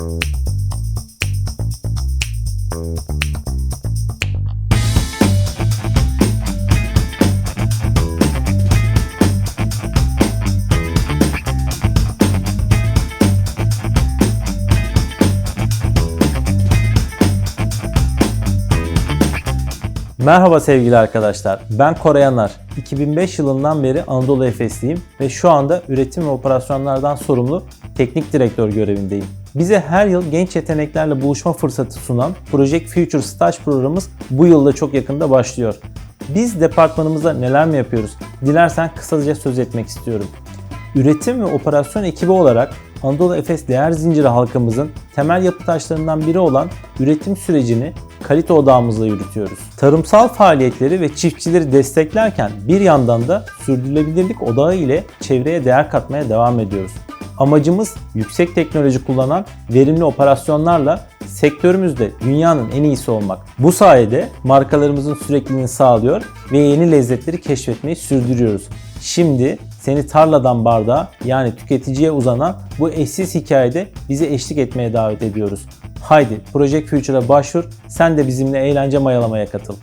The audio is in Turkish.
Merhaba sevgili arkadaşlar. Ben Koray Anar. 2005 yılından beri Anadolu Efesliyim ve şu anda üretim ve operasyonlardan sorumlu teknik direktör görevindeyim. Bize her yıl genç yeteneklerle buluşma fırsatı sunan Project Future Staj programımız bu yılda çok yakında başlıyor. Biz departmanımızda neler mi yapıyoruz? Dilersen kısaca söz etmek istiyorum. Üretim ve operasyon ekibi olarak Anadolu Efes değer zinciri halkımızın temel yapı taşlarından biri olan üretim sürecini kalite odağımızla yürütüyoruz. Tarımsal faaliyetleri ve çiftçileri desteklerken bir yandan da sürdürülebilirlik odağı ile çevreye değer katmaya devam ediyoruz. Amacımız yüksek teknoloji kullanan verimli operasyonlarla sektörümüzde dünyanın en iyisi olmak. Bu sayede markalarımızın sürekliliğini sağlıyor ve yeni lezzetleri keşfetmeyi sürdürüyoruz. Şimdi seni tarladan bardağa yani tüketiciye uzanan bu eşsiz hikayede bizi eşlik etmeye davet ediyoruz. Haydi Project Future'a başvur, sen de bizimle eğlence mayalamaya katıl.